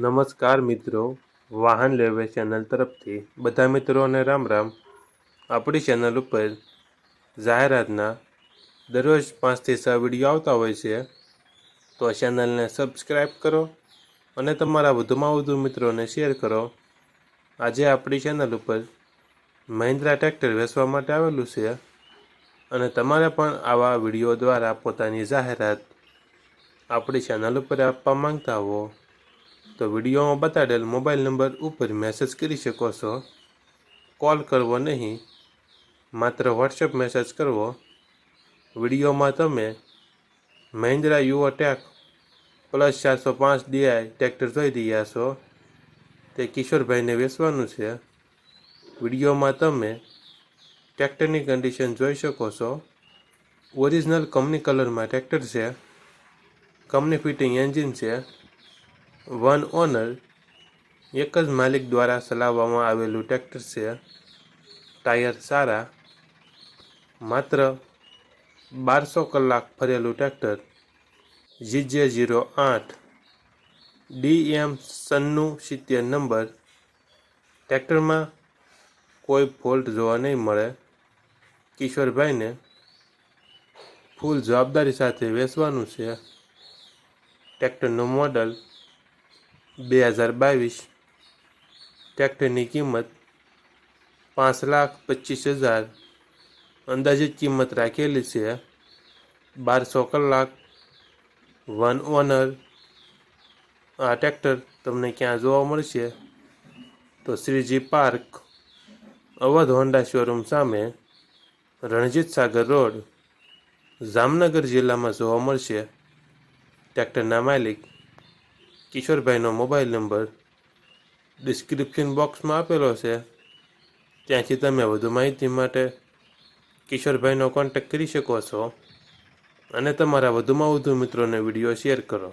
નમસ્કાર મિત્રો, વાહન લેવે ચેનલ તરફથી બધા મિત્રોને રામ રામ. આપણી ચેનલ ઉપર જાહેરાતના દરરોજ પાંચથી છ વીડિયો આવતા હોય છે, તો ચેનલને સબસ્ક્રાઈબ કરો અને તમારા વધુમાં વધુ મિત્રોને શેર કરો. આજે આપણી ચેનલ ઉપર મહિન્દ્રા ટ્રેક્ટર વેચવા માટે આવેલું છે અને તમારે પણ આવા વીડિયો દ્વારા પોતાની જાહેરાત આપણી ચેનલ ઉપર આપવા માંગતા હો. તો વિડીયોમાં બતાડેલ મોબાઈલ નંબર ઉપર મેસેજ કરી શકો છો. કોલ કરવો નહીં, માત્ર વોટ્સએપ મેસેજ કરવો. વિડીયોમાં તમે મહિન્દ્રા યુઓ ટેક પ્લસ ચારસો પાંચ ડીઆઈ ટ્રેક્ટર જોઈ રહ્યા છો. તે કિશોરભાઈને વેચવાનું છે. વિડીયોમાં તમે ટ્રેક્ટરની કન્ડિશન જોઈ શકો છો. ઓરિજિનલ કંપની કલરમાં ટ્રેક્ટર છે. કંપની ફિટિંગ એન્જિન છે. વન ઓનર એક જ માલિક દ્વારા ચલાવવામાં આવેલું ટ્રેક્ટર છે. ટાયર સારા, માત્ર બારસો કલાક ફરેલું ટ્રેક્ટર. જીજે જીરો આઠ. ડીએમ સન્નું સિત્તેર નંબર. ટ્રેક્ટરમાં કોઈ ફોલ્ટ જોવા નહીં મળે. કિશોરભાઈને ફૂલ જવાબદારી સાથે વેચવાનું છે. ટ્રેક્ટરનું મોડલ બે હજાર બાવીસ. ટ્રેક્ટરની કિંમત પાંચ લાખ પચીસ હજાર. અંદાજિત કિંમત રાખેલી છે બારસો કલાક, વન ઓનર. આ ટ્રેક્ટર તમને ક્યાં જોવા મળશે? તો Shreeji park, Awadh Honda showroom સામે રણજીત સાગર રોડ, જામનગર જિલ્લામાં જોવા મળશે. ટ્રેક્ટરના માલિક કિશોરભાઈનો મોબાઈલ નંબર ડિસ્ક્રિપ્શન બોક્સમાં આપેલો છે. ત્યાંથી તમે વધુ માહિતી માટે કિશોરભાઈનો કોન્ટેક્ટ કરી શકો છો અને તમારા વધુમાં વધુ મિત્રોને વીડિયો શેર કરો.